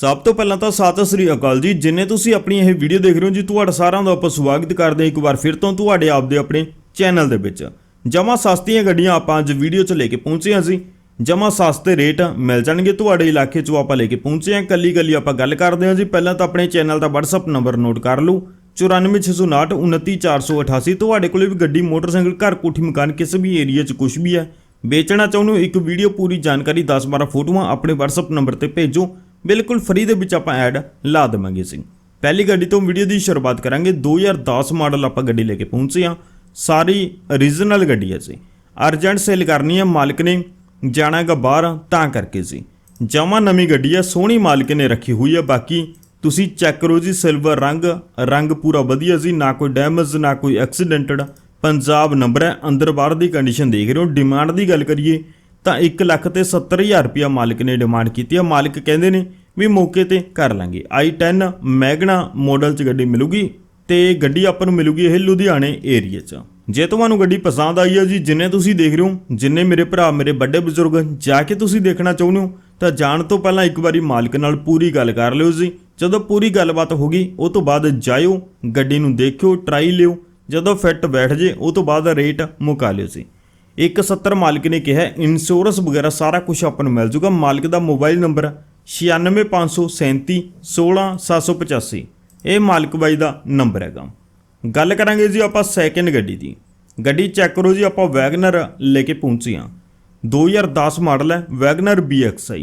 ਸਭ ਤੋਂ ਪਹਿਲਾਂ ਤਾਂ ਸਤਿ ਸ੍ਰੀ ਅਕਾਲ ਜੀ। ਜਿੰਨੇ ਤੁਸੀਂ ਆਪਣੀ ਇਹ ਵੀਡੀਓ ਦੇਖ ਰਹੇ ਹੋ ਜੀ, ਤੁਹਾਡਾ ਸਾਰਿਆਂ ਦਾ ਆਪਾਂ ਸਵਾਗਤ ਕਰਦੇ ਹਾਂ ਇੱਕ ਵਾਰ ਫਿਰ ਤੋਂ ਤੁਹਾਡੇ ਆਪਦੇ ਆਪਣੇ ਚੈਨਲ ਦੇ ਵਿੱਚ। ਜਮਾ ਸਸਤੀਆਂ ਗੱਡੀਆਂ ਆਪਾਂ ਅੱਜ ਵੀਡੀਓ 'ਚ ਲੈ ਕੇ ਪਹੁੰਚੇ ਹਾਂ ਜੀ। ਜਮਾ ਸਸਤੇ ਰੇਟ ਮਿਲ ਜਾਣਗੇ ਤੁਹਾਡੇ ਇਲਾਕੇ 'ਚੋਂ ਆਪਾਂ ਲੈ ਕੇ ਪਹੁੰਚੇ ਹਾਂ। ਕੱਲੀ ਕੱਲੀ ਆਪਾਂ ਗੱਲ ਕਰਦੇ ਹਾਂ ਜੀ। ਪਹਿਲਾਂ ਤਾਂ ਆਪਣੇ ਚੈਨਲ ਦਾ WhatsApp ਨੰਬਰ ਨੋਟ ਕਰ ਲਓ। 94659 29488 ਤੁਹਾਡੇ ਕੋਲੇ ਵੀ ਗੱਡੀ, ਮੋਟਰਸਾਈਕਲ, ਘਰ, ਕੋਠੀ, ਮਕਾਨ, ਕਿਸੇ ਵੀ ਏਰੀਆ 'ਚ ਕੁਝ ਵੀ ਹੈ। ਵੇਚਣਾ ਚਾਹੁੰਦੇ ਹੋ, ਇੱਕ ਵੀਡੀਓ ਪੂਰੀ ਜਾਣਕਾਰੀ 10-12 ਫੋਟੋਆਂ ਆਪਣੇ WhatsApp ਨੰਬਰ ਤੇ ਭੇਜੋ। ਬਿਲਕੁਲ ਫ੍ਰੀ ਦੇ ਵਿੱਚ ਆਪਾਂ ਐਡ ਲਾ ਦੇਵਾਂਗੇ ਸੀ ਪਹਿਲੀ ਗੱਡੀ ਤੋਂ ਵੀਡੀਓ ਦੀ ਸ਼ੁਰੂਆਤ ਕਰਾਂਗੇ। 2010 ਮਾਡਲ ਆਪਾਂ ਗੱਡੀ ਲੈ ਕੇ ਪਹੁੰਚੇ ਹਾਂ। ਸਾਰੀ ਰੀਜਨਲ ਗੱਡੀ ਹੈ ਜੀ। ਅਰਜੈਂਟ ਸੇਲ ਕਰਨੀ ਹੈ ਮਾਲਕ ਨੇ। ਜਾਣਾ ਹੈਗਾ ਬਾਹਰ, ਤਾਂ ਕਰਕੇ ਸੀ ਜਮਾ ਨਵੀਂ ਗੱਡੀ ਹੈ, ਸੋਹਣੀ ਮਾਲਕ ਨੇ ਰੱਖੀ ਹੋਈ ਹੈ। ਬਾਕੀ ਤੁਸੀਂ ਚੈੱਕ ਕਰੋ ਜੀ ਸਿਲਵਰ ਰੰਗ। ਰੰਗ ਪੂਰਾ ਵਧੀਆ ਸੀ ਨਾ ਕੋਈ ਡੈਮੇਜ ਨਾ ਕੋਈ ਐਕਸੀਡੈਂਟਡ ਪੰਜਾਬ ਨੰਬਰ ਹੈ, ਅੰਦਰ ਬਾਹਰ ਦੀ ਕੰਡੀਸ਼ਨ ਦੇਖ ਰਹੇ ਹੋ। ਡਿਮਾਂਡ ਦੀ ਗੱਲ ਕਰੀਏ ਤਾਂ 1 ਲੱਖ ਤੇ 70000 ਰੁਪਇਆ ਮਾਲਕ ਨੇ ਡਿਮਾਂਡ ਕੀਤੀ ਹੈ ਮਾਲਕ ਕਹਿੰਦੇ ਨੇ ਵੀ ਮੌਕੇ ਤੇ ਕਰ ਲਾਂਗੇ। i10 ਮੈਗਨਾ ਮਾਡਲ 'ਚ ਗੱਡੀ ਮਿਲੂਗੀ ਤੇ ਗੱਡੀ ਆਪਾਂ ਨੂੰ ਮਿਲੂਗੀ ਇਹ ਲੁਧਿਆਣੇ ਏਰੀਆ 'ਚ। ਜੇ ਤੁਹਾਨੂੰ ਗੱਡੀ ਪਸੰਦ ਆਈ ਹੈ ਜੀ, ਜਿੰਨੇ ਤੁਸੀਂ ਦੇਖ ਰਹੇ ਹੋ, ਜਿੰਨੇ ਮੇਰੇ ਭਰਾ, ਮੇਰੇ ਵੱਡੇ ਬਜ਼ੁਰਗ ਜਾ ਕੇ ਤੁਸੀਂ ਦੇਖਣਾ ਚਾਹੁੰਦੇ ਹੋ, ਤਾਂ ਜਾਣ ਤੋਂ ਪਹਿਲਾਂ ਇੱਕ ਵਾਰੀ ਮਾਲਕ ਨਾਲ ਪੂਰੀ ਗੱਲ ਕਰ ਲਿਓ ਜੀ। ਜਦੋਂ ਪੂਰੀ ਗੱਲਬਾਤ ਹੋ ਗਈ, ਉਹ ਤੋਂ ਬਾਅਦ ਜਾਇਓ, ਗੱਡੀ ਨੂੰ ਦੇਖਿਓ ਟਰਾਈ ਲਿਓ। ਜਦੋਂ ਫਿੱਟ ਬੈਠ ਜੇ, ਉਹ ਤੋਂ ਬਾਅਦ ਰੇਟ ਮੁਕਾ ਲਿਓ ਸੀ 170 ਮਾਲਕ ਨੇ ਕਿਹਾ ਇੰਸ਼ੋਰੈਂਸ ਵਗੈਰਾ ਸਾਰਾ ਕੁਝ ਆਪਾਂ ਨੂੰ ਮਿਲ ਜੂਗਾ। ਮਾਲਕ ਦਾ ਮੋਬਾਈਲ ਨੰਬਰ 96537 16785 ਇਹ ਮਾਲਕ ਬਾਈ ਦਾ ਨੰਬਰ ਹੈਗਾ। ਗੱਲ ਕਰਾਂਗੇ ਜੀ ਆਪਾਂ ਸੈਕਿੰਡ ਗੱਡੀ ਦੀ। ਗੱਡੀ ਚੈੱਕ ਕਰੋ ਜੀ, ਆਪਾਂ ਵੈਗਨਰ ਲੈ ਕੇ ਪਹੁੰਚੇ ਹਾਂ। 2010 ਮਾਡਲ ਹੈ ਵੈਗਨਰ BXI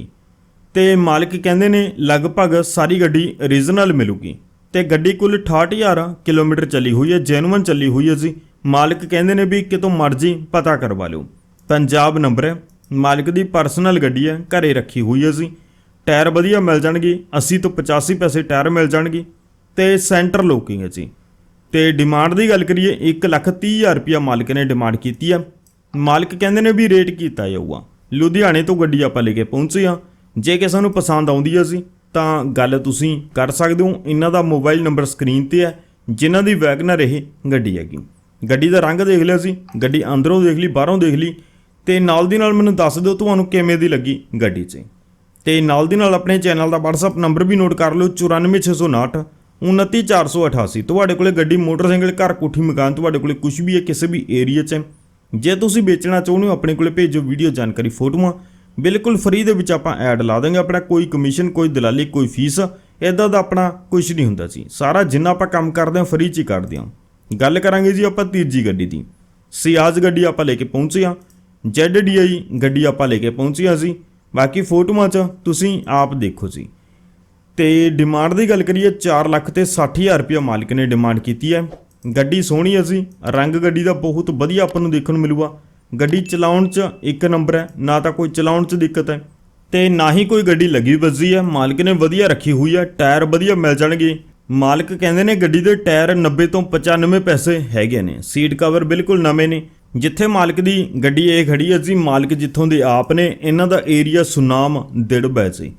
ਤੇ ਮਾਲਕ ਕਹਿੰਦੇ ਨੇ, ਲਗਭਗ ਸਾਰੀ ਗੱਡੀ ਰੀਜਨਲ ਮਿਲੂਗੀ। ਤੇ ਗੱਡੀ ਕੁੱਲ 68000 ਕਿਲੋਮੀਟਰ ਚੱਲੀ ਹੋਈ ਹੈ ਜੈਨੂਅਨ ਚੱਲੀ ਹੋਈ ਹੈ ਜੀ। ਮਾਲਕ ਕਹਿੰਦੇ ਨੇ ਵੀ ਕਿਤੋਂ ਮਰਜ਼ੀ ਪਤਾ ਕਰਵਾ ਲਿਓ। ਪੰਜਾਬ ਨੰਬਰ ਹੈ, ਮਾਲਕ ਦੀ ਪਰਸਨਲ ਗੱਡੀ ਹੈ, ਘਰੇ ਰੱਖੀ ਹੋਈ ਹੈ ਜੀ ਟਾਇਰ ਵਧੀਆ ਮਿਲ ਜਾਣਗੇ 80 ਤੋਂ 85 ਪੈਸੇ ਟਾਇਰ ਮਿਲ ਜਾਣਗੇ। ਤੇ ਸੈਂਟਰ ਲੋਕਿੰਗ ਹੈ ਜੀ। ਤੇ ਡਿਮਾਂਡ ਦੀ ਗੱਲ ਕਰੀਏ 130000 ਰੁਪਇਆ ਮਾਲਕ ਨੇ ਡਿਮਾਂਡ ਕੀਤੀ ਹੈ। ਮਾਲਕ ਕਹਿੰਦੇ ਨੇ ਵੀ ਰੇਟ ਕੀਤਾ ਜਾਊਗਾ। ਲੁਧਿਆਣੇ ਤੋਂ ਗੱਡੀ ਆਪਾਂ ਲੈ ਕੇ ਪਹੁੰਚੇ ਹਾਂ। ਜੇ ਕਿਸੇ ਨੂੰ ਪਸੰਦ ਆਉਂਦੀ ਹੈ ਸੀ ਤਾਂ ਗੱਲ ਤੁਸੀਂ ਕਰ ਸਕਦੇ ਹੋ। ਇਹਨਾਂ ਦਾ ਮੋਬਾਈਲ ਨੰਬਰ ਸਕਰੀਨ ਤੇ ਹੈ। ਜਿਨ੍ਹਾਂ ਦੀ ਵੈਗਨਰ ਇਹ ਗੱਡੀ ਹੈਗੀ। ਗੱਡੀ ਦਾ ਰੰਗ ਦੇਖ ਲਿਆ ਸੀ, ਗੱਡੀ ਅੰਦਰੋਂ ਦੇਖ ਲਈ, ਬਾਹਰੋਂ ਦੇਖ ਲਈ ਤੇ ਨਾਲ ਦੀ ਨਾਲ ਮੈਨੂੰ ਦੱਸ ਦਿਓ ਤੁਹਾਨੂੰ ਕਿਵੇਂ ਦੀ ਲੱਗੀ ਗੱਡੀ 'ਚ। ਤੇ ਨਾਲ ਦੀ ਨਾਲ ਆਪਣੇ ਚੈਨਲ ਦਾ WhatsApp ਨੰਬਰ ਵੀ ਨੋਟ ਕਰ ਲਓ 94659 29488 ਤੁਹਾਡੇ ਕੋਲੇ ਗੱਡੀ, ਮੋਟਰਸਾਈਕਲ, ਘਰ, ਕੋਠੀ, ਮਕਾਨ, ਤੁਹਾਡੇ ਕੋਲੇ ਕੁਝ ਵੀ ਹੈ, ਕਿਸੇ ਵੀ ਏਰੀਆ 'ਚ। ਹੈ। ਜੇ ਤੁਸੀਂ ਵੇਚਣਾ ਚਾਹੁੰਦੇ ਹੋ, ਆਪਣੇ ਕੋਲੇ ਭੇਜੋ ਵੀਡੀਓ ਜਾਣਕਾਰੀ ਫੋਟੋਆਂ। ਬਿਲਕੁਲ ਫ੍ਰੀ ਦੇ ਵਿੱਚ ਆਪਾਂ ਐਡ ਲਾ ਦਾਂਗੇ, ਆਪਣਾ ਕੋਈ ਕਮਿਸ਼ਨ ਕੋਈ ਦਲਾਲੀ, ਕੋਈ ਫੀਸ ਇਦਾਂ ਦਾ ਆਪਣਾ ਕੁਝ ਨਹੀਂ ਹੁੰਦਾ ਸੀ ਸਾਰਾ ਜਿੰਨਾ ਆਪਾਂ ਕੰਮ ਕਰਦੇ ਹਾਂ ਫ੍ਰੀ 'ਚ ਹੀ ਕਰਦੇ ਹਾਂ। ਗੱਲ ਕਰਾਂਗੇ ਜੀ ਆਪਾਂ ਤੀਜੀ ਗੱਡੀ ਦੀ। ਸਿਆਜ਼ ਗੱਡੀ ਆਪਾਂ ਲੈ ਕੇ ਪਹੁੰਚੇ ਹਾਂ। ZDI ਗੱਡੀ ਆਪਾਂ ਲੈ ਕੇ ਪਹੁੰਚੇ ਹਾਂ ਸੀ ਬਾਕੀ ਫੋਟੋਆਂ 'ਚ ਤੁਸੀਂ ਆਪ ਦੇਖੋ ਜੀ। ਤੇ ਡਿਮਾਂਡ ਦੀ ਗੱਲ ਕਰੀਏ 4 ਲੱਖ ਤੇ 60000 ਰੁਪਇਆ ਮਾਲਕ ਨੇ ਡਿਮਾਂਡ ਕੀਤੀ ਹੈ। ਗੱਡੀ ਸੋਹਣੀ ਹੈ ਜੀ। ਰੰਗ ਗੱਡੀ ਦਾ ਬਹੁਤ ਵਧੀਆ ਆਪਾਂ ਨੂੰ ਦੇਖਣ ਨੂੰ ਮਿਲੂਗਾ। ਗੱਡੀ ਚਲਾਉਣ 'ਚ ਇੱਕ ਨੰਬਰ ਹੈ, ਨਾ ਤਾਂ ਕੋਈ ਚਲਾਉਣ 'ਚ ਦਿੱਕਤ ਹੈ। ਤੇ ਨਾ ਹੀ ਕੋਈ ਗੱਡੀ ਲੱਗੀ ਵੱਜੀ ਹੈ। ਮਾਲਕ ਨੇ ਵਧੀਆ ਰੱਖੀ ਹੋਈ ਹੈ। ਟਾਇਰ ਵਧੀਆ ਮਿਲ ਜਾਣਗੇ। ਮਾਲਕ ਕਹਿੰਦੇ ਨੇ ਗੱਡੀ ਦੇ ਟਾਇਰ 90 ਤੋਂ 95 ਪੈਸੇ ਹੈਗੇ ਨੇ। ਸੀਟ ਕਵਰ ਬਿਲਕੁਲ ਨਵੇਂ ਨੇ। ਜਿੱਥੇ ਮਾਲਕ ਦੀ ਗੱਡੀ ਇਹ ਖੜੀ ਹੈ ਜੀ ਮਾਲਕ ਜਿੱਥੋਂ ਦੇ ਆਪ ਨੇ, ਇਹਨਾਂ ਦਾ ਏਰੀਆ ਸੁਨਾਮ ਦਿੜਬੈ ਸੀ।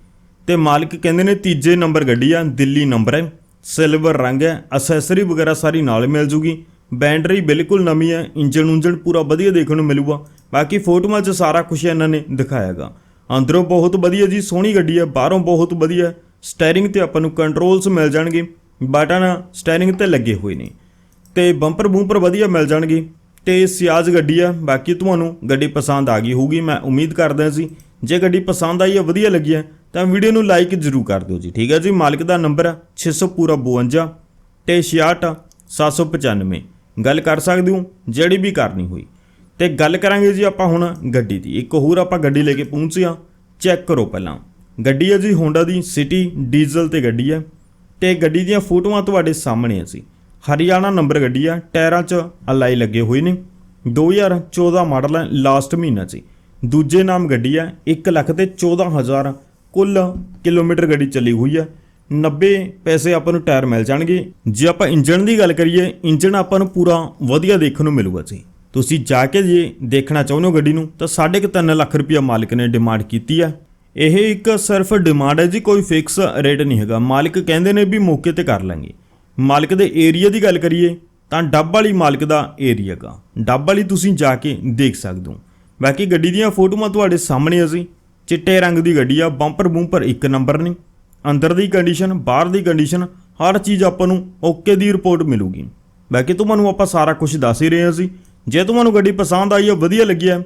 ਤੇ ਮਾਲਕ ਕਹਿੰਦੇ ਨੇ ਤੀਜੇ ਨੰਬਰ ਗੱਡੀ ਆ, ਦਿੱਲੀ ਨੰਬਰ ਹੈ। ਸਿਲਵਰ ਰੰਗ ਹੈ ਅਸੈਸਰੀ ਵਗੈਰਾ ਸਾਰੀ ਨਾਲ ਮਿਲ ਜੂਗੀ। ਬੈਟਰੀ ਬਿਲਕੁਲ ਨਵੀਂ ਹੈ ਇੰਜਨ ਉਂਜਨ ਪੂਰਾ ਵਧੀਆ ਦੇਖਣ ਨੂੰ ਮਿਲੂਗਾ। ਬਾਕੀ ਫੋਟੋਆਂ 'ਚ ਸਾਰਾ ਕੁਝ ਇਹਨਾਂ ਨੇ ਦਿਖਾਇਆਗਾ। ਅੰਦਰੋਂ ਬਹੁਤ ਵਧੀਆ ਜੀ, ਸੋਹਣੀ ਗੱਡੀ ਹੈ, ਬਾਹਰੋਂ ਬਹੁਤ ਵਧੀਆ। ਸਟੀਅਰਿੰਗ ਤੇ ਆਪਾਂ ਨੂੰ ਕੰਟਰੋਲਸ ਮਿਲ ਜਾਣਗੇ। ਬਟਨ ਸਟੀਅਰਿੰਗ ਤੇ ਲੱਗੇ ਹੋਏ ਨੇ। ਤੇ ਬੰਪਰ ਬੂੰਪਰ ਵਧੀਆ ਮਿਲ ਜਾਣਗੇ। ਤੇ ਸਿਆਜ਼ ਗੱਡੀ ਆ, ਬਾਕੀ ਤੁਹਾਨੂੰ ਗੱਡੀ ਪਸੰਦ ਆ ਗਈ ਹੋਊਗੀ, ਮੈਂ ਉਮੀਦ ਕਰਦਾ ਸੀ। ਜੇ ਗੱਡੀ ਪਸੰਦ ਆਈ ਹੈ ਵਧੀਆ ਲੱਗੀ ਹੈ ਤਾਂ ਵੀਡੀਓ ਨੂੰ ਲਾਈਕ ਜ਼ਰੂਰ ਕਰ ਦਿਓ ਜੀ। ਠੀਕ ਹੈ ਜੀ, ਮਾਲਕ ਦਾ ਨੰਬਰ ਹੈ 600 ਪੂਰਾ 52 ਤੇ 66 795 ਗੱਲ ਕਰ ਸਕਦੇ ਹੋ, ਜਿਹੜੀ ਵੀ ਕਰਨੀ ਹੋਈ। ਤੇ ਗੱਲ ਕਰਾਂਗੇ ਜੀ ਆਪਾਂ ਹੁਣ ਗੱਡੀ ਦੀ। ਇੱਕ ਹੋਰ ਆਪਾਂ ਗੱਡੀ ਲੈ ਕੇ ਪਹੁੰਚੇ ਹਾਂ। ਚੈੱਕ ਕਰੋ ਪਹਿਲਾਂ। ਗੱਡੀ ਹੈ ਜੀ ਹੋਂਡਾ ਦੀ ਸਿਟੀ ਡੀਜ਼ਲ ਤੇ ਗੱਡੀ ਹੈ ਤੇ ਗੱਡੀ ਦੀਆਂ ਫੋਟੋਆਂ ਤੁਹਾਡੇ ਸਾਹਮਣੇ ਆ ਸੀ ਹਰਿਆਣਾ ਨੰਬਰ ਗੱਡੀ ਆ, ਟਾਇਰਾਂ 'ਚ ਅਲਾਈ ਲੱਗੇ ਹੋਏ ਨੇ। 2014 ਮਾਡਲ ਹੈ ਲਾਸਟ ਮਹੀਨਾ 'ਚ ਦੂਜੇ ਨਾਮ ਗੱਡੀ ਆ 1 ਲੱਖ ਤੇ 14000 ਕੁੱਲ ਕਿਲੋਮੀਟਰ ਗੱਡੀ ਚੱਲੀ ਹੋਈ ਆ। 90 ਪੈਸੇ ਆਪਾਂ ਨੂੰ ਟਾਇਰ ਮਿਲ ਜਾਣਗੇ। ਜੇ ਆਪਾਂ ਇੰਜਨ ਦੀ ਗੱਲ ਕਰੀਏ ਇੰਜਨ ਆਪਾਂ ਨੂੰ ਪੂਰਾ ਵਧੀਆ ਦੇਖਣ ਨੂੰ ਮਿਲੂਗਾ ਜੀ। ਤੁਸੀਂ ਜਾ ਕੇ ਜੇ ਦੇਖਣਾ ਚਾਹੁੰਦੇ ਹੋ ਗੱਡੀ ਨੂੰ, ਤਾਂ 3.5 ਲੱਖ ਰੁਪਇਆ ਮਾਲਕ ਨੇ ਡਿਮਾਂਡ ਕੀਤੀ ਆ। ਇਹ ਇੱਕ ਸਿਰਫ ਡਿਮਾਂਡ ਹੈ ਜੀ, ਕੋਈ ਫਿਕਸ ਰੇਟ ਨਹੀਂ ਹੈਗਾ। ਮਾਲਕ ਕਹਿੰਦੇ ਨੇ ਵੀ ਮੌਕੇ ਤੇ ਕਰ ਲਾਂਗੇ। ਮਾਲਕ ਦੇ ਏਰੀਆ ਦੀ ਗੱਲ ਕਰੀਏ, ਤਾਂ ਡੱਬ ਵਾਲੀ ਮਾਲਕ ਦਾ ਏਰੀਆ ਗਾ ਡੱਬ ਵਾਲੀ ਤੁਸੀਂ ਜਾ ਕੇ ਦੇਖ ਸਕਦੇ ਹੋ। ਬਾਕੀ ਗੱਡੀ ਦੀਆਂ ਫੋਟੋਆਂ ਤੁਹਾਡੇ ਸਾਹਮਣੇ ਅਸੀਂ ਚਿੱਟੇ ਰੰਗ ਦੀ ਗੱਡੀ ਆ ਬੰਪਰ ਬੂੰਪਰ ਇੱਕ ਨੰਬਰ ਨੇ ਅੰਦਰ ਦੀ ਕੰਡੀਸ਼ਨ ਬਾਹਰ ਦੀ ਕੰਡੀਸ਼ਨ ਹਰ ਚੀਜ਼ ਆਪਾਂ ਨੂੰ ਓਕੇ ਦੀ ਰਿਪੋਰਟ ਮਿਲੂਗੀ। ਬਾਕੀ ਤੁਹਾਨੂੰ ਆਪਾਂ ਸਾਰਾ ਕੁਝ ਦੱਸ ਹੀ ਰਹੇ ਹਾਂ ਜੀ। ਜੇ ਤੁਹਾਨੂੰ ਗੱਡੀ ਪਸੰਦ ਆਈ ਹੈ ਵਧੀਆ ਲੱਗੀ ਹੈ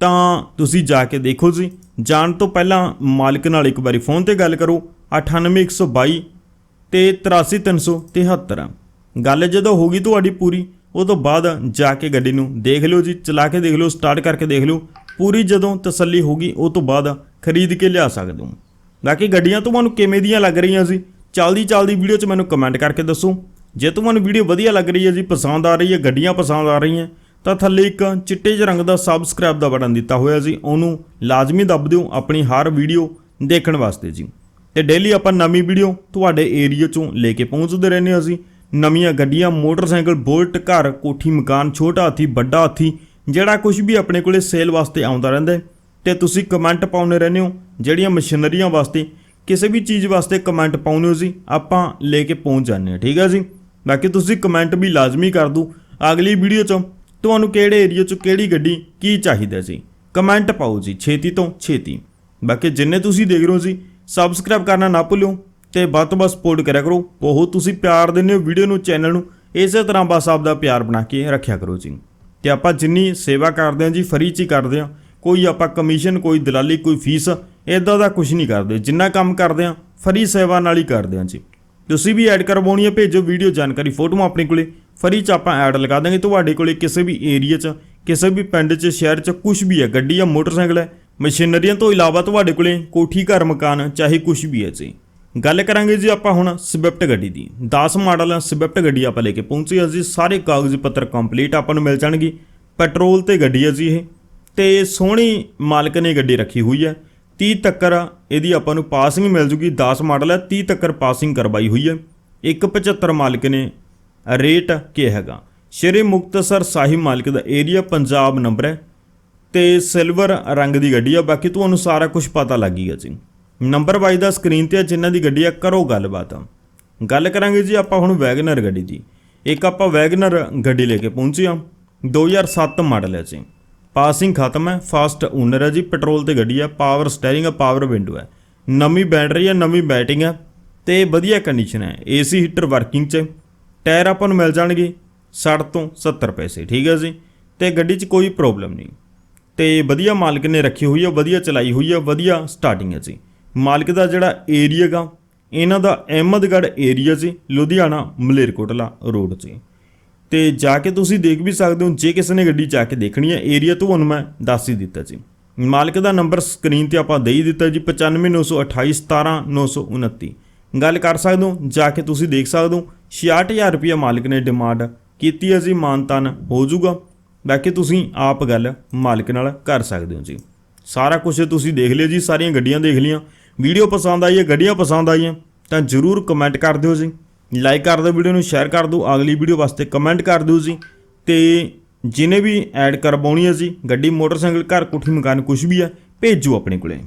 ਤਾਂ ਤੁਸੀਂ ਜਾ ਕੇ ਦੇਖੋ ਜੀ। ਜਾਣ ਤੋਂ ਪਹਿਲਾਂ ਮਾਲਕ ਨਾਲ ਇੱਕ ਵਾਰੀ ਫੋਨ ਤੇ ਗੱਲ ਕਰੋ। 98122 ਤੇ 83373 ਗੱਲ ਜਦੋਂ ਹੋਗੀ ਤੁਹਾਡੀ ਪੂਰੀ ਉਹ ਤੋਂ ਬਾਅਦ ਜਾ ਕੇ ਗੱਡੀ ਨੂੰ ਦੇਖ ਲਿਓ ਜੀ, ਚਲਾ ਕੇ ਦੇਖ ਲਿਓ, ਸਟਾਰਟ ਕਰਕੇ ਦੇਖ ਲਿਓ। ਪੂਰੀ ਜਦੋਂ ਤਸੱਲੀ ਹੋਗੀ ਉਹ ਤੋਂ ਬਾਅਦ ਖਰੀਦ ਕੇ ਲਿਆ ਸਕਦੇ ਹੋ। ਬਾਕੀ ਗੱਡੀਆਂ ਤੁਹਾਨੂੰ ਕਿਵੇਂ ਦੀਆਂ ਲੱਗ ਰਹੀਆਂ ਸੀ? ਚੱਲਦੀ ਚੱਲਦੀ ਵੀਡੀਓ 'ਚ ਮੈਨੂੰ ਕਮੈਂਟ ਕਰਕੇ ਦੱਸੋ। ਜੇ ਤੁਹਾਨੂੰ ਵੀਡੀਓ ਵਧੀਆ ਲੱਗ ਰਹੀ ਹੈ ਜੀ, ਪਸੰਦ ਆ ਰਹੀ ਹੈ, ਗੱਡੀਆਂ ਪਸੰਦ ਆ ਰਹੀਆਂ ਤਾਂ ਥੱਲੇ ਇੱਕ ਚਿੱਟੇ ਜਿਹੇ ਰੰਗ ਦਾ ਸਬਸਕ੍ਰਾਈਬ ਦਾ ਬਟਨ ਦਿੱਤਾ ਹੋਇਆ ਜੀ ਉਹਨੂੰ ਲਾਜ਼ਮੀ ਦੱਬ ਦਿਓ ਆਪਣੀ ਹਰ ਵੀਡੀਓ ਦੇਖਣ ਵਾਸਤੇ ਜੀ। ਤੇ ਡੇਲੀ ਆਪਾਂ ਨਵੀਂ ਵੀਡੀਓ ਤੁਹਾਡੇ ਏਰੀਆ ਚੋਂ ਲੈ ਕੇ ਪਹੁੰਚਦੇ ਰਹਿੰਦੇ ਹਾਂ ਅਸੀਂ ਨਵੀਆਂ ਗੱਡੀਆਂ, ਮੋਟਰਸਾਈਕਲ, ਬੁਲਟ, ਘਰ, ਕੋਠੀ, ਮਕਾਨ, ਛੋਟਾ ਹਾਥੀ, ਵੱਡਾ ਹਾਥੀ, ਜਿਹੜਾ ਕੁਝ ਵੀ ਆਪਣੇ ਕੋਲੇ ਸੇਲ ਵਾਸਤੇ ਆਉਂਦਾ ਰਹਿੰਦਾ ਹੈ। ਤੇ ਤੁਸੀਂ ਕਮੈਂਟ ਪਾਉਂਦੇ ਰਹਿੰਦੇ ਹੋ, ਜਿਹੜੀਆਂ ਮਸ਼ੀਨਰੀਆਂ ਵਾਸਤੇ, ਕਿਸੇ ਵੀ ਚੀਜ਼ ਵਾਸਤੇ ਕਮੈਂਟ ਪਾਉਂਦੇ ਹੋ ਜੀ, ਆਪਾਂ ਲੈ ਕੇ ਪਹੁੰਚ ਜਾਂਦੇ ਹਾਂ, ਠੀਕ ਹੈ ਜੀ। ਬਾਕੀ ਤੁਸੀਂ ਕਮੈਂਟ ਵੀ ਲਾਜ਼ਮੀ ਕਰ ਦਿਓ। ਅਗਲੀ ਵੀਡੀਓ 'ਚ ਤੁਹਾਨੂੰ ਕਿਹੜੇ ਏਰੀਆ 'ਚ ਕਿਹੜੀ ਗੱਡੀ ਕੀ ਚਾਹੀਦਾ ਜੀ ਕਮੈਂਟ ਪਾਓ ਜੀ, ਛੇਤੀ ਤੋਂ ਛੇਤੀ। ਬਾਕੀ ਜਿੰਨੇ ਤੁਸੀਂ ਦੇਖ ਰਹੇ ਹੋ ਜੀ ਸਬਸਕ੍ਰਾਈਬ ਕਰਨਾ ਨਾ ਭੁੱਲਿਓ ਤੇ ਵੱਧ ਤੋਂ ਵੱਧ ਸਪੋਰਟ ਕਰਿਆ ਕਰੋ। ਬਹੁਤ ਤੁਸੀਂ ਪਿਆਰ ਦਿੰਦੇ ਹੋ ਵੀਡੀਓ ਨੂੰ ਚੈਨਲ ਨੂੰ। ਇਸੇ ਤਰ੍ਹਾਂ ਬਸ ਆਪਦਾ ਪਿਆਰ ਬਣਾ ਕੇ ਰੱਖਿਆ ਕਰੋ ਜੀ। ਤੇ ਆਪਾਂ ਜਿੰਨੀ ਸੇਵਾ ਕਰਦੇ ਹਾਂ ਜੀ ਫਰੀ ਚ ਹੀ ਕਰਦੇ ਹਾਂ। ਕੋਈ ਆਪਾਂ ਕਮਿਸ਼ਨ ਕੋਈ ਦਲਾਲੀ, ਕੋਈ ਫੀਸ ਇਦਾਂ ਦਾ ਕੁਝ ਨਹੀਂ ਕਰਦੇ। ਜਿੰਨਾ ਕੰਮ ਕਰਦੇ ਹਾਂ ਫਰੀ ਸੇਵਾ ਨਾਲ ਹੀ ਕਰਦੇ ਹਾਂ ਜੀ। ਤੁਸੀਂ ਵੀ ਐਡ ਕਰਵਾਉਣੀ ਹੈ, ਭੇਜੋ ਵੀਡੀਓ ਜਾਣਕਾਰੀ ਫੋਟੋਆਂ ਆਪਣੇ ਕੋਲੇ। ਫਰੀ ਚ ਆਪਾਂ ਐਡ ਲਗਾ ਦਾਂਗੇ। ਤੁਹਾਡੇ ਕੋਲੇ ਕਿਸੇ ਵੀ ਏਰੀਆ 'ਚ, ਕਿਸੇ ਵੀ ਪਿੰਡ 'ਚ, ਸ਼ਹਿਰ 'ਚ ਕੁਝ ਵੀ ਹੈ, ਗੱਡੀ ਜਾਂ ਮੋਟਰਸਾਈਕਲ ਹੈ, ਮਸ਼ੀਨਰੀਆਂ ਤੋਂ ਇਲਾਵਾ ਤੁਹਾਡੇ ਕੋਲੇ ਕੋਠੀ, ਘਰ, ਮਕਾਨ, ਚਾਹੇ ਕੁਝ ਵੀ ਹੈ ਜੀ। ਗੱਲ ਕਰਾਂਗੇ ਜੀ ਆਪਾਂ ਹੁਣ ਸਵਿਫਟ ਗੱਡੀ ਦੀ। 10 ਮਾਡਲ ਸਵਿਫਟ ਗੱਡੀ ਆਪਾਂ ਲੈ ਕੇ ਪਹੁੰਚੇ ਹਾਂ ਜੀ। ਸਾਰੇ ਕਾਗਜ਼ ਪੱਤਰ ਕੰਪਲੀਟ ਆਪਾਂ ਨੂੰ ਮਿਲ ਜਾਣਗੇ। ਪੈਟਰੋਲ ਤੇ ਗੱਡੀ ਹੈ ਜੀ ਇਹ। ਤੇ ਸੋਹਣੀ ਮਾਲਕ ਨੇ ਗੱਡੀ ਰੱਖੀ ਹੋਈ ਹੈ। 30 ਤੱਕਰ ਇਹਦੀ ਆਪਾਂ ਨੂੰ ਪਾਸਿੰਗ ਮਿਲ ਜੂਗੀ। 10 ਮਾਡਲ ਹੈ 30 ਤੱਕਰ ਪਾਸਿੰਗ ਕਰਵਾਈ ਹੋਈ ਹੈ। 175 ਮਾਲਕ ਨੇ ਰੇਟ ਕੀ ਹੈਗਾ? ਸ਼੍ਰੀ ਮੁਕਤਸਰ ਸਾਹਿਬ ਮਾਲਕ ਦਾ ਏਰੀਆ ਪੰਜਾਬ ਨੰਬਰ ਹੈ ਤੇ ਸਿਲਵਰ ਰੰਗ ਦੀ ਗੱਡੀ ਆ, ਬਾਕੀ ਤੁਹਾਨੂੰ ਸਾਰਾ ਕੁਝ ਪਤਾ ਲੱਗ ਗਿਆ ਜੀ। ਨੰਬਰ ਵਾਈਜ਼ ਦਾ ਸਕਰੀਨ ਤੇ ਆ, ਜਿਨ੍ਹਾਂ ਦੀ ਗੱਡੀ ਆ, ਕਰੋ ਗੱਲਬਾਤ। ਗੱਲ ਕਰਾਂਗੇ ਜੀ ਆਪਾਂ ਹੁਣ ਵੈਗਨਰ ਗੱਡੀ ਦੀ। ਇੱਕ ਆਪਾਂ ਵੈਗਨਰ ਗੱਡੀ ਲੈ ਕੇ ਪਹੁੰਚੇ ਆ 2007 ਮਾਡਲ ਹੈ ਜੀ। ਪਾਸਿੰਗ ਖਤਮ ਹੈ ਫਾਸਟ ਓਨਰ ਹੈ ਜੀ ਪੈਟਰੋਲ ਤੇ ਗੱਡੀ ਆ ਪਾਵਰ ਸਟੀਅਰਿੰਗ ਆ ਪਾਵਰ ਵਿੰਡੋ ਹੈ। ਨਵੀਂ ਬੈਟਰੀ ਹੈ ਨਵੀਂ ਬੈਟਿੰਗ ਹੈ ਤੇ ਵਧੀਆ ਕੰਡੀਸ਼ਨ ਹੈ ਏਸੀ ਹੀਟਰ ਵਰਕਿੰਗ 'ਚ। ਟਾਇਰ ਆਪਾਂ ਨੂੰ ਮਿਲ ਜਾਣਗੇ 60 ਤੋਂ 70 ਪੈਸੇ, ਠੀਕ ਹੈ ਜੀ? ਤੇ ਗੱਡੀ 'ਚ ਕੋਈ ਪ੍ਰੋਬਲਮ ਨਹੀਂ। ਤੇ ਵਧੀਆ ਮਾਲਕ ਨੇ ਰੱਖੀ ਹੋਈ ਹੈ ਵਧੀਆ ਚਲਾਈ ਹੋਈ ਹੈ ਵਧੀਆ ਸਟਾਰਟਿੰਗ ਹੈ ਜੀ। ਮਾਲਕ ਦਾ ਜਿਹੜਾ ਏਰੀਆ ਗਾ, ਇਹਨਾਂ ਦਾ ਅਹਿਮਦਗੜ੍ਹ ਏਰੀਆ ਜੀ, ਲੁਧਿਆਣਾ ਮਲੇਰਕੋਟਲਾ ਰੋਡ 'ਚ ਤੇ ਜਾ ਕੇ ਤੁਸੀਂ ਦੇਖ ਵੀ ਸਕਦੇ ਹੋ, ਜੇ ਕਿਸੇ ਨੇ ਗੱਡੀ ਜਾ ਕੇ ਦੇਖਣੀ ਹੈ ਏਰੀਆ ਤੁਹਾਨੂੰ ਮੈਂ ਦੱਸ ਹੀ ਦਿੱਤਾ ਜੀ। ਮਾਲਕ ਦਾ ਨੰਬਰ ਸਕਰੀਨ ਤੇ ਆਪਾਂ ਦੇ ਹੀ ਦਿੱਤਾ ਜੀ 9592817929 ਗੱਲ ਕਰ ਸਕਦੇ ਹੋ, ਜਾ ਕੇ ਤੁਸੀਂ ਦੇਖ ਸਕਦੇ ਹੋ 66000 ਰੁਪਏ ਮਾਲਕ ਨੇ ਡਿਮਾਂਡ ਕੀਤੀ ਹੈ ਜੀ ਮਾਨਤਨ ਹੋ ਜਾਊਗਾ। ਬਾਕੀ ਤੁਸੀਂ ਆਪ ਗੱਲ ਮਾਲਕ ਨਾਲ ਕਰ ਸਕਦੇ ਹੋ ਜੀ। ਸਾਰਾ ਕੁਝ ਤੁਸੀਂ ਦੇਖ ਲਿਓ ਜੀ, ਸਾਰੀਆਂ ਗੱਡੀਆਂ ਦੇਖ ਲਈਆਂ। ਵੀਡੀਓ ਪਸੰਦ ਆਈ ਹੈ, ਗੱਡੀਆਂ ਪਸੰਦ ਆਈਆਂ, ਤਾਂ ਜਰੂਰ ਕਮੈਂਟ ਕਰ ਦਿਓ ਜੀ। ਲਾਈਕ ਕਰ ਦਿਓ ਵੀਡੀਓ ਨੂੰ ਸ਼ੇਅਰ ਕਰ ਦਿਓ। ਅਗਲੀ ਵੀਡੀਓ ਵਾਸਤੇ ਕਮੈਂਟ ਕਰ ਦਿਓ ਜੀ। ਤੇ ਜਿਨੇ ਵੀ ਐਡ ਕਰਵਾਉਣੀ ਹੈ ਜੀ, ਗੱਡੀ, ਮੋਟਰਸਾਈਕਲ, ਘਰ, ਕੋਠੀ, ਮਕਾਨ ਕੁਝ ਵੀ ਹੈ, ਭੇਜੋ ਆਪਣੇ ਕੋਲੇ।